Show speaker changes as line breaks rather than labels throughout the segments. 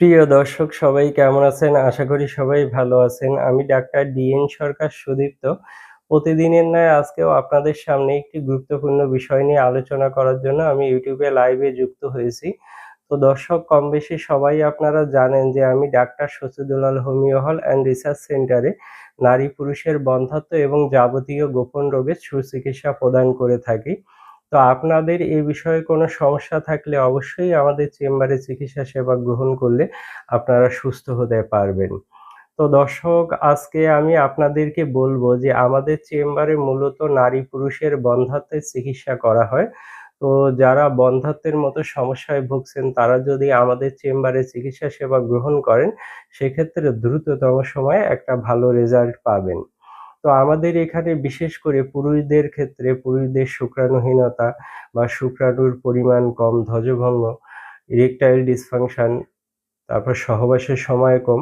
প্রিয় দর্শক, সবাই কেমন আছেন? আশা করি সবাই ভালো আছেন। আমি ডাক্তার ডিএন সরকার সুদীপ্ত। প্রতিদিনের ন্যায় আজকেও আপনাদের সামনে একটি গুরুত্বপূর্ণ বিষয় নিয়ে আলোচনা করার জন্য আমি ইউটিউবে লাইভে যুক্ত হয়েছি। তো দর্শক কম বেশি সবাই আপনারা জানেন যে আমি doctor Sachidulal homeo hall and research সেন্টারে নারী পুরুষের বন্ধ্যাত্ব এবং যাবতীয় গোপন রোগের সুচিকিৎসা প্রদান করে থাকি। তো আপনাদের এ বিষয়ে কোনো সমস্যা থাকলে অবশ্যই আমাদের চেম্বারে চিকিৎসা সেবা গ্রহণ করলে আপনারা সুস্থ হতে পারবেন। তো দর্শক, আজকে আমি আপনাদেরকে বলব যে আমাদের চেম্বারে মূলত নারী পুরুষের বন্ধ্যাত্বের চিকিৎসা করা হয়। তো যারা বন্ধ্যাত্বের মতো সমস্যায় ভুগছেন, তারা যদি আমাদের চেম্বারে চিকিৎসা সেবা গ্রহণ করেন, সেক্ষেত্রে দ্রুততম সময়ে একটা ভালো রেজাল্ট পাবেন। তো আমাদের এখানে বিশেষ করে পুরুষদের ক্ষেত্রে পুরুষদের শুক্রাণুহীনতা বা শুক্রাণুর পরিমাণ কম, ধ্বজভঙ্গ, ইরেকটাইল ডিসফাংশন, তারপর সহবাসের সময় কম,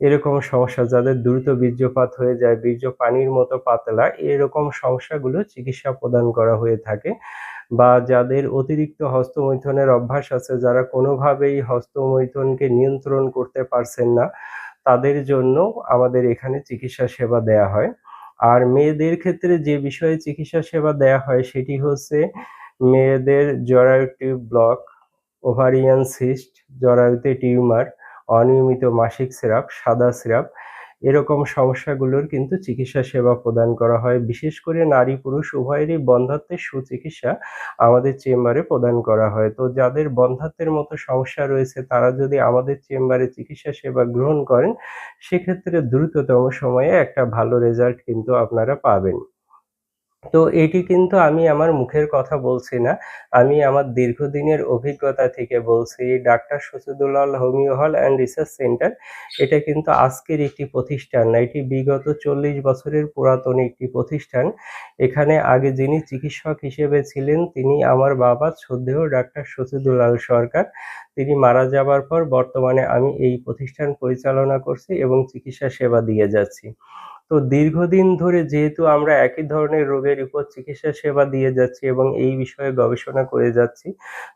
এরকম সমস্যা যাদের দ্রুত বীর্যপাত হয়ে যায়, বীর্য পানির মতো পাতলা, এরকম সমস্যাগুলো চিকিৎসা প্রদান করা হয়ে থাকে বা যাদের অতিরিক্ত হস্তমৈথুনের অভ্যাস আছে, যারা কোনোভাবেই হস্তমৈথুনকে নিয়ন্ত্রণ করতে পারছেন না, তাদের জন্য আমাদের এখানে চিকিৎসা সেবা দেয়া হয়। আর মেয়েদের ক্ষেত্রে যে বিষয়ে চিকিৎসা সেবা দেয়া হয় সেটি হচ্ছে মেয়েদের জরায়ুটি ব্লক, ওভারিয়ান সিস্ট, জরায়ুতে টিউমার, অনিয়মিত মাসিক সিরাপ সাদা স্রাব এরকম সমস্যাগুলোর কিন্তু চিকিৎসা সেবা প্রদান করা হয়। বিশেষ করে নারী পুরুষ উভয়েরই বন্ধাত্মের সুচিকিৎসা আমাদের চেম্বারে প্রদান করা হয়। তো যাদের বন্ধাত্মের মতো সমস্যা রয়েছে, তারা যদি আমাদের চেম্বারে চিকিৎসা সেবা গ্রহণ করেন, সেক্ষেত্রে দ্রুততম সময়ে একটা ভালো রেজাল্ট কিন্তু আপনারা পাবেন। তো এটি কিন্তু আমি আমার মুখের কথা বলছি না। আমি আমার দীর্ঘদিনের অভিজ্ঞতা থেকে বলছি। Doctor Sachidulal homeo hall and research centre, এটা কিন্তু আজকের একটি প্রতিষ্ঠান না। এটি বিগত ৪০ বছরের পুরাতন একটি প্রতিষ্ঠান। এখানে আগে যিনি চিকিৎসক হিসেবে ছিলেন, তিনি আমার বাবা শ্রদ্ধেয় ডাক্তার শচীদুলাল সরকার। তিনি মারা যাবার পর বর্তমানে আমি এই প্রতিষ্ঠান পরিচালনা করছি এবং চিকিৎসা সেবা দিয়ে যাচ্ছি। তো দীর্ঘদিন ধরে যেহেতু আমরা একই ধরনের রোগের উপর চিকিৎসা সেবা দিয়ে যাচ্ছি এবং এই বিষয়ে গবেষণা করে যাচ্ছি,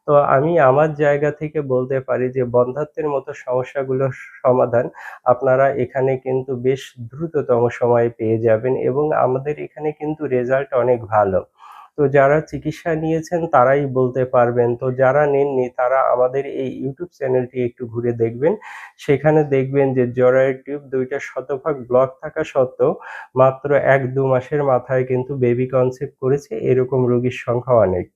তো আমি আমার জায়গা থেকে বলতে পারি যে বন্ধাত্বের মতো সমস্যাগুলোর সমাধান আপনারা এখানে কিন্তু বেশ দ্রুততম সময়ে পেয়ে যাবেন এবং আমাদের এখানে কিন্তু রেজাল্ট অনেক ভালো। তো যারা চিকিৎসা নিয়েছেন তারাই বলতে পারবেন। তো যারা নেননি তারা আমাদের এই ইউটিউব চ্যানেলটি একটু ঘুরে দেখবেন। সেখানে দেখবেন যে জরায়ুর টিউব দুইটা শতভাগ ব্লক থাকা সত্ত্বেও মাত্র এক দু মাসের মাথায় কিন্তু বেবি কনসেপ্ট করেছে, এরকম রোগীর সংখ্যা অনেক।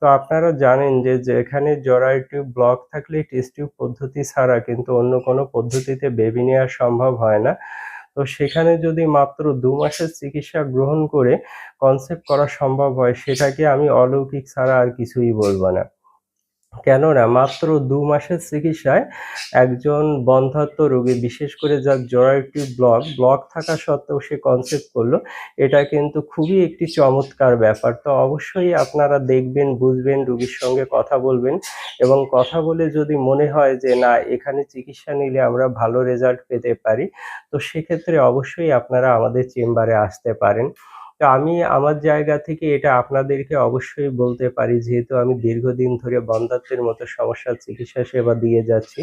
তো আপনারা জানেন যে যেখানে জরায়ু টিউব ব্লক থাকলে টেস্ট টিউব পদ্ধতি ছাড়া কিন্তু অন্য কোনো পদ্ধতিতে বেবি নেওয়া সম্ভব হয় না। তো সেখানে যদি মাত্র দু মাসের চিকিৎসা গ্রহণ করে কনসেপ্ট করা সম্ভব হয়, সেটাকে আমি অলৌকিক ছাড়া আর কিছুই বলব না। কেননা মাত্র দু মাসের চিকিৎসায় একজন বন্ধাত্ম রোগী, বিশেষ করে যার জরায়ুটি ব্লক ব্লক থাকা সত্ত্বেও সে কনসেপ্ট করল, এটা কিন্তু খুবই একটি চমৎকার ব্যাপার। তো অবশ্যই আপনারা দেখবেন, বুঝবেন, রোগীর সঙ্গে কথা বলবেন এবং কথা বলে যদি মনে হয় যে না, এখানে চিকিৎসা নিলে আমরা ভালো রেজাল্ট পেতে পারি, তো সেক্ষেত্রে অবশ্যই আপনারা আমাদের চেম্বারে আসতে পারেন। তো আমি আমার জায়গা থেকে এটা আপনাদেরকে অবশ্যই বলতে পারি, যেহেতু আমি দীর্ঘদিন ধরে বন্ধাত্বের মতো সমস্যার চিকিৎসা সেবা দিয়ে যাচ্ছি।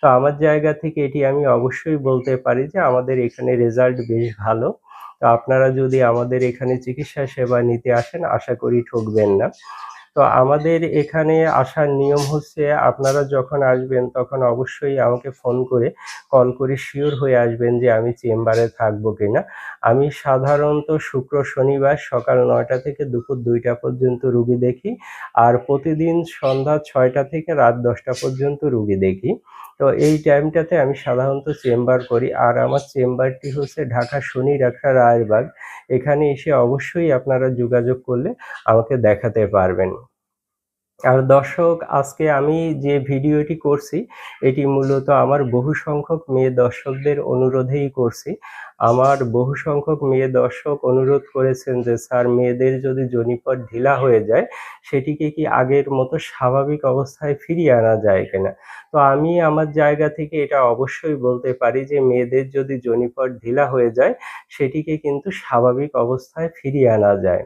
তো আমার জায়গা থেকে এটি আমি অবশ্যই বলতে পারি যে আমাদের এখানে রেজাল্ট বেশ ভালো। তো আপনারা যদি আমাদের এখানে চিকিৎসা সেবা নিতে আসেন, আশা করি ঠকবেন না। তো আমাদের এখানে আসার নিয়ম হচ্ছে আপনারা যখন আসবেন তখন অবশ্যই আমাকে ফোন করে কল করে শিওর হয়ে আসবেন যে আমি চেম্বারে থাকব কিনা। আমি সাধারণত শুক্র, শনিবার সকাল নয়টা থেকে দুপুর দুইটা পর্যন্ত রুগী দেখি আর প্রতিদিন সন্ধ্যা ছয়টা থেকে রাত দশটা পর্যন্ত রুগী দেখি। তো এই টাইমটাতে আমি সাধারণত চেম্বার করি আর আমার চেম্বারটি হচ্ছে ঢাকা শনি রাখা রায়েরবাগ। এখানে এসে অবশ্যই আপনারা যোগাযোগ করলে আমাকে দেখাতে পারবেন। আর দর্শক, আজকে আমি যে ভিডিওটি করছি, এটি মূলত আমার বহু সংখ্যক মেয়ে দর্শকদের অনুরোধেই করছি। আমার বহু সংখ্যক মেয়ে দর্শক অনুরোধ করেছেন যে, স্যার, মেয়েদের যদি জনিপট ঢিলা হয়ে যায়, সেটিকে কি আগের মতো স্বাভাবিক অবস্থায় ফিরিয়ে আনা যায় কিনা? তো আমি আমার জায়গা থেকে এটা অবশ্যই বলতে পারি যে, মেয়েদের যদি জনিপট ঢিলা হয়ে যায়, সেটিকে কিন্তু স্বাভাবিক অবস্থায় ফিরিয়ে আনা যায়।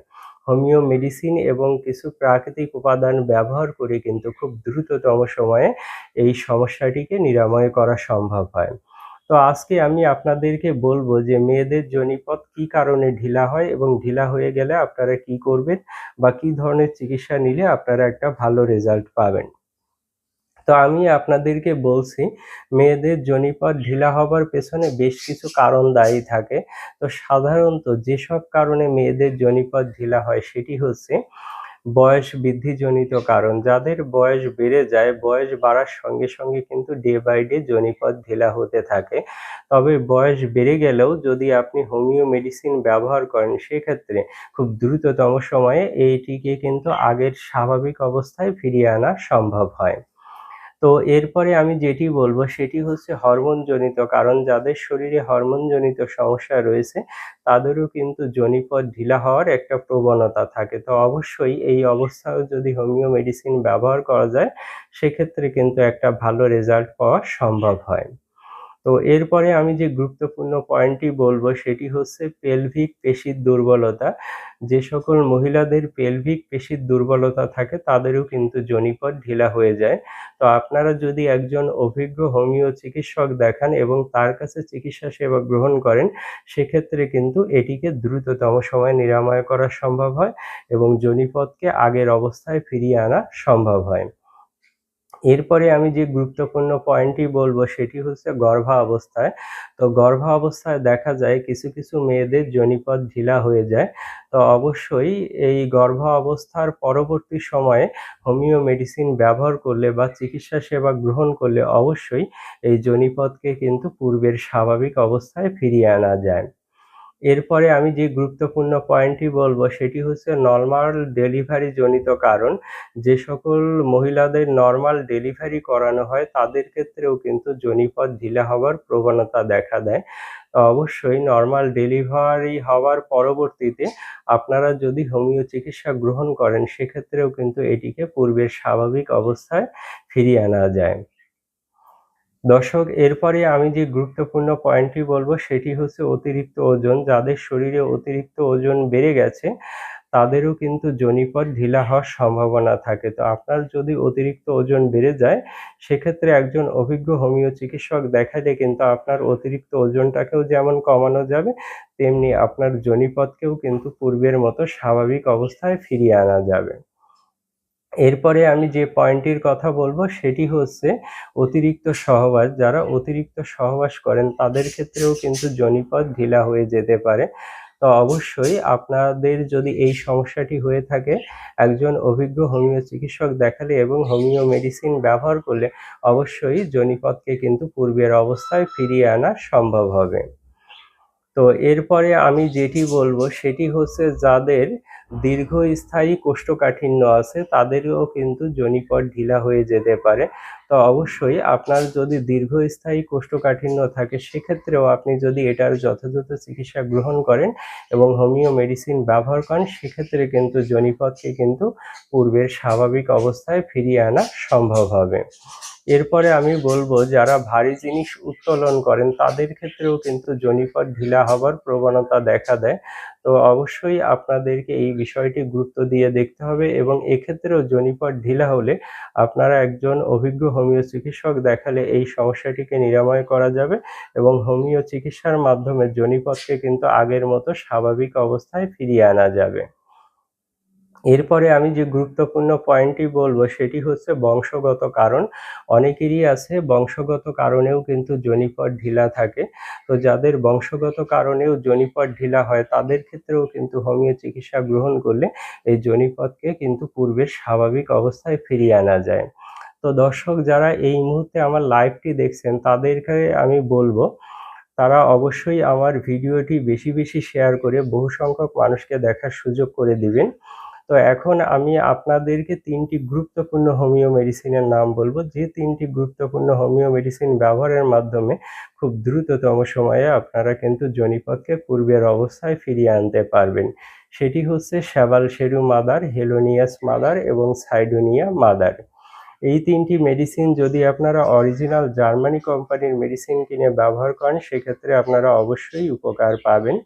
হোমিও মেডিসিন এবং কিছু প্রাকৃতিক উপাদান ব্যবহার করে কিন্তু খুব দ্রুততম সময়ে এই সমস্যাটিকে নিরাময় করা সম্ভব হয়। তো আজকে আমি আপনাদেরকে বলব যে মেয়েদের জনিপথ কি কারণে ঢিলা হয় এবং ঢিলা হয়ে গেলে আপনারা কি করবেন বা কি ধরনের চিকিৎসা নিলে আপনারা একটা ভালো রেজাল্ট পাবেন। তো আমি আপনাদেরকে বলছি, মেয়েদের জনিপথ ঢিলা হবার পেছনে বেশ কিছু কারণ দায়ী থাকে। তো সাধারণত যেসব কারণে মেয়েদের জনিপথ ঢিলা হয় সেটি হচ্ছে বয়স বৃদ্ধিজনিত কারণ। যাদের বয়স বেড়ে যায়, বয়স বাড়ার সঙ্গে সঙ্গে কিন্তু ডে বাই ডে জনিপথ ঢিলা হতে থাকে। তবে বয়স বেড়ে গেলেও যদি আপনি হোমিও মেডিসিন ব্যবহার করেন, সেক্ষেত্রে খুব দ্রুততম সময়ে এইটিকে কিন্তু আগের স্বাভাবিক অবস্থায় ফিরিয়ে আনা সম্ভব হয়। তো এরপরে আমি যেটি বলব সেটি হচ্ছে হরমোনজনিত, কারণ যাদের শরীরে হরমোনজনিত সমস্যা রয়েছে, তাদেরও কিন্তু জনিপথ ঢিলা হওয়ার একটা প্রবণতা থাকে। তো অবশ্যই এই অবস্থায় যদি হোমিও মেডিসিন ব্যবহার করা যায়, সেক্ষেত্রে কিন্তু একটা ভালো রেজাল্ট পাওয়া সম্ভব হয়। তো এরপরে আমি যে গুরুত্বপূর্ণ পয়েন্টটি বলব সেটি হচ্ছে পেলভিক পেশির দুর্বলতা। যে সকল মহিলাদের পেলভিক পেশির দুর্বলতা থাকে, তাদেরও কিন্তু জনিপথ ঢিলা হয়ে যায়। তো আপনারা যদি একজন অভিজ্ঞ হোমিও চিকিৎসক দেখান এবং তার কাছে চিকিৎসা সেবা গ্রহণ করেন, সেক্ষেত্রে কিন্তু এটিকে দ্রুততম সময়ে নিরাময় করা সম্ভব হয় এবং জনিপথকে আগের অবস্থায় ফিরিয়ে আনা সম্ভব হয়। এরপরে আমি যে গুরুত্বপূর্ণ পয়েন্টটি বলব, সেটি হচ্ছে গর্ভাবস্থায়। তো গর্ভাবস্থায় দেখা যায় কিছু কিছু মেয়েদের জনিপথ ঢিলা হয়ে যায়। তো অবশ্যই এই গর্ভ অবস্থার পরবর্তী সময়ে হোমিও মেডিসিন ব্যবহার করলে বা চিকিৎসা সেবা গ্রহণ করলে অবশ্যই এই জনিপথকে কিন্তু পূর্বের স্বাভাবিক অবস্থায় ফিরিয়ে আনা যায়। এরপরে আমি যে গুরুত্বপূর্ণ পয়েন্টটি বলব সেটি হচ্ছে নর্মাল ডেলিভারি জনিত কারণ। যে সকল মহিলাদের নর্মাল ডেলিভারি করানো হয় তাদের ক্ষেত্রেও কিন্তু জনিপথ ঢিলা হওয়ার প্রবণতা দেখা দেয়। অবশ্যই নর্মাল ডেলিভারি হওয়ার পরবর্তীতে আপনারা যদি হোমিও চিকিৎসা গ্রহণ করেন, সেক্ষেত্রেও কিন্তু এটিকে পূর্বের স্বাভাবিক অবস্থায় ফিরিয়ে আনা যায়। দর্শক, এরপরে আমি যে গুরুত্বপূর্ণ পয়েন্টটি বলব, সেটি হচ্ছে অতিরিক্ত ওজন। যাদের শরীরে অতিরিক্ত ওজন বেড়ে গেছে তাদেরও কিন্তু জনিপথ ঢিলা হওয়ার সম্ভাবনা থাকে। তো আপনার যদি অতিরিক্ত ওজন বেড়ে যায়, সেক্ষেত্রে একজন অভিজ্ঞ হোমিও চিকিৎসক দেখালে কিন্তু আপনার অতিরিক্ত ওজনটাকেও যেমন কমানো যাবে, তেমনি আপনার জনিপথকেও কিন্তু পূর্বের মতো স্বাভাবিক অবস্থায় ফিরিয়ে আনা যাবে। এরপরে আমি যে পয়েন্টটির কথা বলব, সেটি হচ্ছে অতিরিক্ত সহবাস। যারা অতিরিক্ত সহবাস করেন, তাদের ক্ষেত্রেও কিন্তু জনিপথ ঢিলা হয়ে যেতে পারে। তো অবশ্যই আপনাদের যদি এই সমস্যাটি হয়ে থাকে, একজন অভিজ্ঞ হোমিও চিকিৎসক দেখালে এবং হোমিও মেডিসিন ব্যবহার করলে অবশ্যই জনিপথকে কিন্তু পূর্বের অবস্থায় ফিরিয়ে আনা সম্ভব হবে। তো এরপরে আমি যেটি বলব সেটি হচ্ছে যাদের দীর্ঘস্থায়ী কোষ্ঠকাঠিন্য আছে, তাদেরও কিন্তু জনিপট ঢিলা হয়ে যেতে পারে। তো অবশ্যই আপনার যদি দীর্ঘস্থায়ী কোষ্ঠকাঠিন্য থাকে, সেক্ষেত্রেও আপনি যদি এটার যথাযথ চিকিৎসা গ্রহণ করেন এবং হোমিও মেডিসিন ব্যবহার করেন, সেক্ষেত্রে কিন্তু জনিপথকে কিন্তু পূর্বের স্বাভাবিক অবস্থায় ফিরিয়ে আনা সম্ভব হবে। এরপরে আমি বলব, যারা ভারী জিনিস উত্তোলন করেন, তাদের ক্ষেত্রেও কিন্তু জনিপট ঢিলা হবার প্রবণতা দেখা দেয়। তো অবশ্যই আপনাদেরকে এই বিষয়টি গুরুত্ব দিয়ে দেখতে হবে এবং এক্ষেত্রেও জনিপট ঢিলা হলে আপনারা একজন অভিজ্ঞ হোমিও চিকিৎসক দেখালে এই সমস্যাটিকে নিরাময় করা যাবে এবং হোমিও চিকিৎসার মাধ্যমে জনিপথকে কিন্তু আগের মতো স্বাভাবিক অবস্থায় ফিরিয়ে আনা যাবে। এরপরে আমি যে গুরুত্বপূর্ণ পয়েন্টটি বলব, সেটি হচ্ছে বংশগত কারণ। অনেকেরই আছে, বংশগত কারণেও কিন্তু জনিপট ঢিলা থাকে। তো যাদের বংশগত কারণেও জনিপট ঢিলা হয়, তাদের ক্ষেত্রেও কিন্তু হোমিও চিকিৎসা গ্রহণ করলে এই জনিপথকে কিন্তু পূর্বের স্বাভাবিক অবস্থায় ফিরিয়ে আনা যায়। তো দর্শক, যারা এই মুহূর্তে আমার লাইভটি দেখছেন, তাদেরকে আমি বলব, তারা অবশ্যই আমার ভিডিওটি বেশি বেশি শেয়ার করে বহু সংখ্যক মানুষকে দেখার সুযোগ করে দিবেন। তো এখন আমি আপনাদেরকে তিনটি গুরুত্বপূর্ণ হোমিও মেডিসিনের নাম বলব। যে তিনটি গুরুত্বপূর্ণ হোমিও মেডিসিন ব্যবহারের মাধ্যমে খুব দ্রুততম সময়ে আপনারা কিন্তু জনিপথকে পূর্বের অবস্থায় ফিরিয়ে আনতে পারবেন। সেটি হচ্ছে sabal serrulata mother, helonias mother এবং সাইডোনিয়া মাদার। এই তিনটি মেডিসিন যদি আপনারা অরিজিনাল জার্মানি কোম্পানির মেডিসিন কিনে ব্যবহার করেন, সেক্ষেত্রে আপনারা অবশ্যই উপকার পাবেন।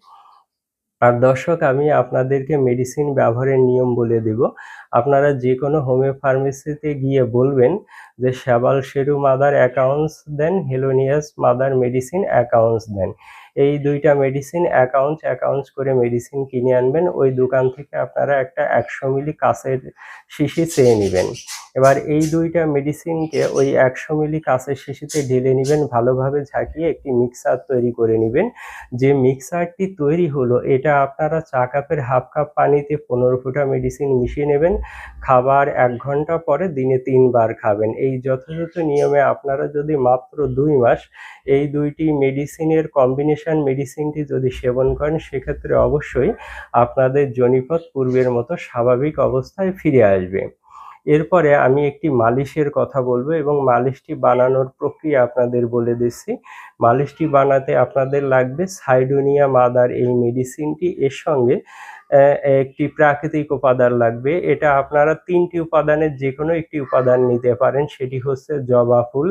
আর দর্শক আমি আপনাদেরকে মেডিসিন ব্যবহারের নিয়ম বলে দেব। আপনারা যে কোনো হোমিও ফার্মেসিতে গিয়ে বলবেন যে শ্যাবাল শেরু মাদার অ্যাকাউন্টস দেন, হেলোনিয়াস মাদার মেডিসিন অ্যাকাউন্টস দেন। এই দুইটা মেডিসিন অ্যাকাউন্টস অ্যাকাউন্টস করে মেডিসিন কিনে আনবেন। ওই দোকান থেকে আপনারা একটা একশো মিলি কাঁচের শিশি চেয়ে নেবেন। এবার এই দুইটা মেডিসিনকে ওই একশো মিলি কাঁচের শিশিতে ঢেলে নেবেন, ভালোভাবে ঝাঁকিয়ে একটি মিক্সার তৈরি করে নেবেন। যে মিক্সারটি তৈরি হলো, এটা আপনারা চা কাপের হাফ কাপ পানিতে পনেরো ফুটা মেডিসিন মিশিয়ে নেবেন। খাবার এক ঘণ্টা পরে দিনে তিনবার খাবেন। এই যথাযথ নিয়মে আপনারা যদি মাত্র দুই মাস এই দুইটি মেডিসিনের কম্বিনেশন মেডিসিনটি যদি সেবন করেন, সেক্ষেত্রে অবশ্যই আপনাদের জনিপথ পূর্বের মতো স্বাভাবিক অবস্থায় ফিরে আসবে। এরপরে আমি একটি মালিশের কথা বলব এবং মালিশটি বানানোর প্রক্রিয়া আপনাদের বলে দিচ্ছি। মালিশটি বানাতে আপনাদের লাগবে সাইডোনিয়া মাদার এই মেডিসিনটি এর সঙ্গে একটি প্রাকৃতিক উপাদান লাগবে। এটা আপনারা তিনটি উপাদানের যে কোনো একটি উপাদান নিতে পারেন। সেটি হচ্ছে জবা ফুল,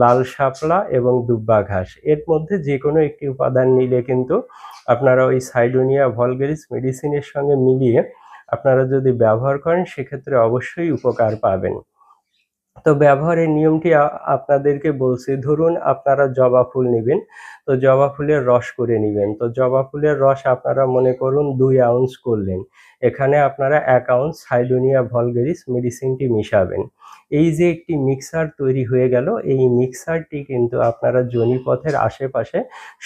লাল শাপলা এবং দুব্বা ঘাস। এর মধ্যে যে কোনো একটি উপাদান নিলে কিন্তু আপনারা ওই সাইডোনিয়া ভলগেরিস মেডিসিনের সঙ্গে মিলিয়ে আপনারা যদি ব্যবহার করেন, সেক্ষেত্রে অবশ্যই উপকার পাবেন। তো ব্যবহারের নিয়মটি আপনাদেরকে বলছি। ধরুন আপনারা জবা ফুল নেবেন। তো জবা ফুলের রস করে নেবেন। তো জবা ফুলের রস আপনারা মনে করুন দুই আউন্স করলেন। এখানে আপনারা এক আউন্স সাইডোনিয়া ভলগেরিস মেডিসিনটি মিশাবেন। এই যে একটি মিক্সার তৈরি হয়ে গেল, এই মিক্সারটি কিন্তু আপনারা জনিপথের আশেপাশে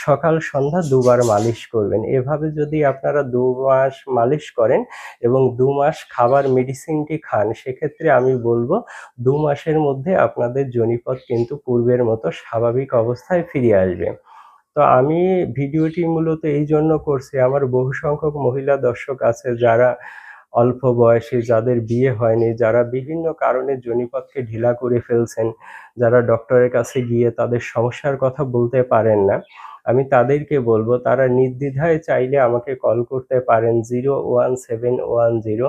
সকাল, সন্ধ্যা দুবার মালিশ করবেন। এভাবে যদি আপনারা দু মাস মালিশ করেন এবং দু মাস খাবার মেডিসিনটি খান, সেক্ষেত্রে আমি বলব দু মাসের মধ্যে আপনাদের জনিপথ কিন্তু পূর্বের মতো স্বাভাবিক অবস্থায় ফিরে আসবে। তো আমি ভিডিওটি মূলত এই জন্য করছি আমার বহু সংখ্যক মহিলা দর্শক আছে যারা অল্প বয়সে যাদের বিয়ে হয়নি, যারা বিভিন্ন কারণে জনিপথকে ঢিলা করে ফেলছেন, যারা ডক্টরের কাছে গিয়ে তাদের সমস্যার কথা বলতে পারেন না, আমি তাদেরকে বলব, তারা নির্দ্বিধায় চাইলে আমাকে কল করতে পারেন zero one seven one zero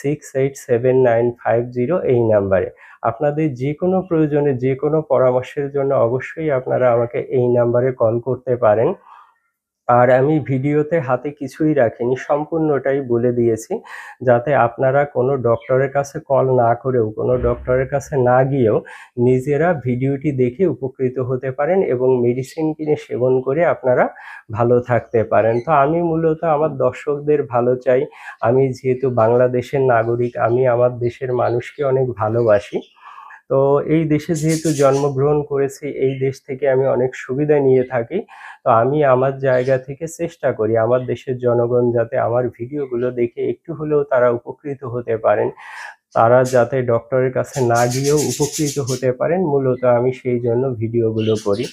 six eight seven nine five zero এই নাম্বারে আপনাদের যে কোনো প্রয়োজনে, যে কোনো পরামর্শের জন্য অবশ্যই আপনারা আমাকে এই নাম্বারে কল করতে পারেন। আর আমি ভিডিওতে হাতে কিছুই রাখিনি, সম্পূর্ণটাই বলে দিয়েছি যাতে আপনারা কোনো ডক্টরের কাছে কল না করেও, কোনো ডক্টরের কাছে না গিয়েও নিজেরা ভিডিওটি দেখে উপকৃত হতে পারেন এবং মেডিসিন কিনে সেবন করে আপনারা ভালো থাকতে পারেন। তো আমি মূলত আমার দর্শকদের ভালো চাই। আমি যেহেতু বাংলাদেশের নাগরিক, আমি আমার দেশের মানুষকে অনেক ভালোবাসি। তো এই দেশে যেহেতু জন্মগ্রহণ করেছি, এই দেশ থেকে আমি অনেক সুবিধা নিয়ে থাকি। তো আমি আমার জায়গা থেকে চেষ্টা করি আমার দেশের জনগণ যাতে আমার ভিডিওগুলো দেখে একটু হলেও তারা উপকৃত হতে পারেন। তারা যাতে ডক্টরের কাছে না গিয়েও উপকৃত হতে পারেন, মূলত আমি সেই জন্য ভিডিওগুলো করি।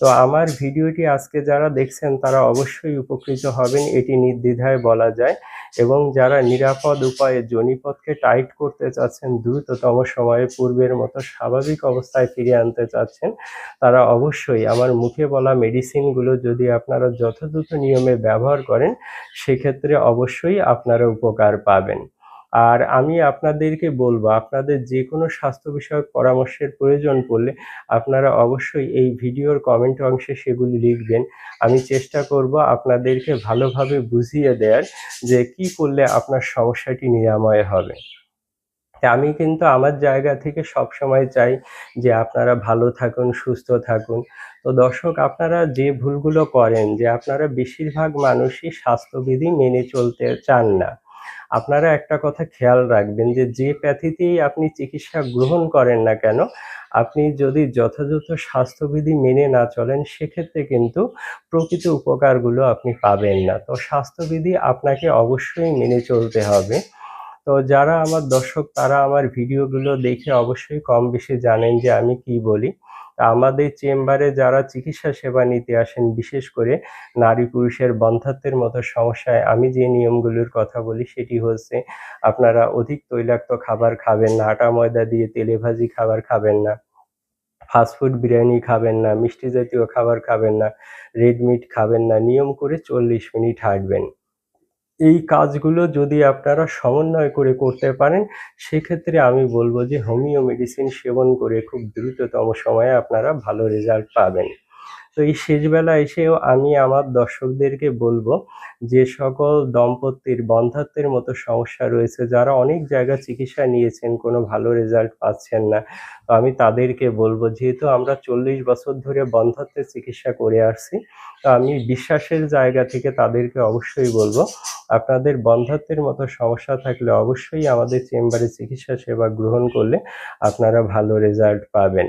তো আমার ভিডিওটি আজকে যারা দেখছেন তারা অবশ্যই উপকৃত হবেন, এটি নির্দ্বিধায় বলা যায়। এবং যারা নিরাপদ উপায়ে জনিপথকে টাইট করতে চাচ্ছেন, দ্রুততম সময়ে পূর্বের মতো স্বাভাবিক অবস্থায় ফিরিয়ে আনতে চাচ্ছেন, তারা অবশ্যই আমার মুখে বলা মেডিসিনগুলো যদি আপনারা যথাযথ নিয়মে ব্যবহার করেন, সেক্ষেত্রে অবশ্যই আপনারা উপকার পাবেন। আর আমি আপনাদেরকে বলব, আপনাদের যে কোনো স্বাস্থ্য বিষয়ক পরামর্শের প্রয়োজন পড়লে আপনারা অবশ্যই এই ভিডিওর কমেন্ট অংশে সেগুলি লিখবেন। আমি চেষ্টা করব আপনাদেরকে ভালোভাবে বুঝিয়ে দেওয়ার যে কি করলে আপনার সমস্যাটি নিরাময় হবে। আমি কিন্তু আমার জায়গা থেকে সব সময় চাই যে আপনারা ভালো থাকুন, সুস্থ থাকুন। তো দর্শক, আপনারা যে ভুলগুলো করেন, যে আপনারা বেশিরভাগ মানুষই স্বাস্থ্যবিধি মেনে চলতে চান না আপনারা একটা কথা খেয়াল রাখবেন যে যে প্যাথিতেই আপনি চিকিৎসা গ্রহণ করেন না কেন, আপনি যদি যথাযথ স্বাস্থ্যবিধি মেনে না চলেন, সেক্ষেত্রে কিন্তু প্রকৃত উপকারগুলো আপনি পাবেন না। তো স্বাস্থ্যবিধি আপনাকে অবশ্যই মেনে চলতে হবে। তো যারা আমার দর্শক, তারা আমার ভিডিওগুলো দেখে অবশ্যই কম বেশি জানেন যে আমি কি বলি। আমাদের চেম্বারে যারা চিকিৎসা সেবা নিতে আসেন, বিশেষ করে নারী পুরুষের বন্ধাত্বের মতো সমস্যায় আমি যে নিয়মগুলোর কথা বলি সেটি হচ্ছে, আপনারা অধিক তৈলাক্ত খাবার খাবেন না, আটা, ময়দা দিয়ে তেলে ভাজি খাবার খাবেন না ফাস্টফুড বিরিয়ানি খাবেন না, মিষ্টি জাতীয় খাবার খাবেন না রেড মিট খাবেন না, নিয়ম করে চল্লিশ মিনিট হাঁটবেন। এই কাজগুলো যদি আপনারা সমন্বয় করে করতে পারেন, সেক্ষেত্রে আমি বলব যে হোমিও মেডিসিন সেবন করে খুব দ্রুততম সময়ে আপনারা ভালো রেজাল্ট পাবেন। তো এই শেষবেলা এসেও আমি আমার দর্শকদেরকে বলব যে সকল দম্পতির বন্ধ্যাত্বের মতো সমস্যা রয়েছে, যারা অনেক জায়গা চিকিৎসা নিয়েছেন, কোনো ভালো রেজাল্ট পাচ্ছেন না। তো আমি তাদেরকে বলব, যেহেতু আমরা চল্লিশ বছর ধরে বন্ধ্যাত্বের চিকিৎসা করে আসছি, তো আমি বিশ্বাসের জায়গা থেকে তাদেরকে অবশ্যই বলব, আপনাদের বন্ধ্যাত্বের মতো সমস্যা থাকলে অবশ্যই আমাদের চেম্বারে চিকিৎসা সেবা গ্রহণ করলে আপনারা ভালো রেজাল্ট পাবেন।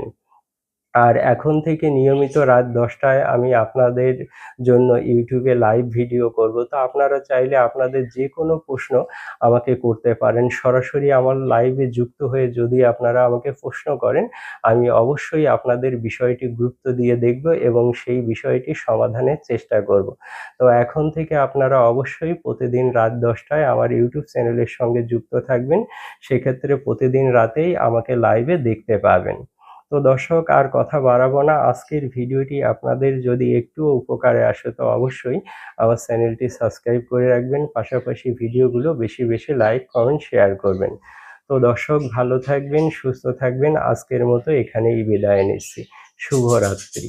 আর এখন থেকে নিয়মিত রাত দশটায় আমি আপনাদের জন্য ইউটিউবে লাইভ ভিডিও করব। তো আপনারা চাইলে আপনাদের যে কোনো প্রশ্ন আমাকে করতে পারেন। সরাসরি আমার লাইভে যুক্ত হয়ে যদি আপনারা আমাকে প্রশ্ন করেন, আমি অবশ্যই আপনাদের বিষয়টি গুরুত্ব দিয়ে দেখব এবং সেই বিষয়টি সমাধানের চেষ্টা করব। তো এখন থেকে আপনারা অবশ্যই প্রতিদিন রাত দশটায় আমার ইউটিউব চ্যানেলের সঙ্গে যুক্ত থাকবেন। সেক্ষেত্রে প্রতিদিন রাতেই আমাকে লাইভে দেখতে পাবেন। তো দর্শক, আর কথা বাড়াবো না। আজকের ভিডিওটি আপনাদের যদি একটু উপকারে আসে, তো অবশ্যই আমার চ্যানেলটি সাবস্ক্রাইব করে রাখবেন। পাশাপাশি ভিডিওগুলো বেশি বেশি লাইক, কমেন্ট, শেয়ার করবেন। তো দর্শক, ভালো থাকবেন, সুস্থ থাকবেন। আজকের মতো এখানেই বিদায় নিচ্ছি। শুভরাত্রি।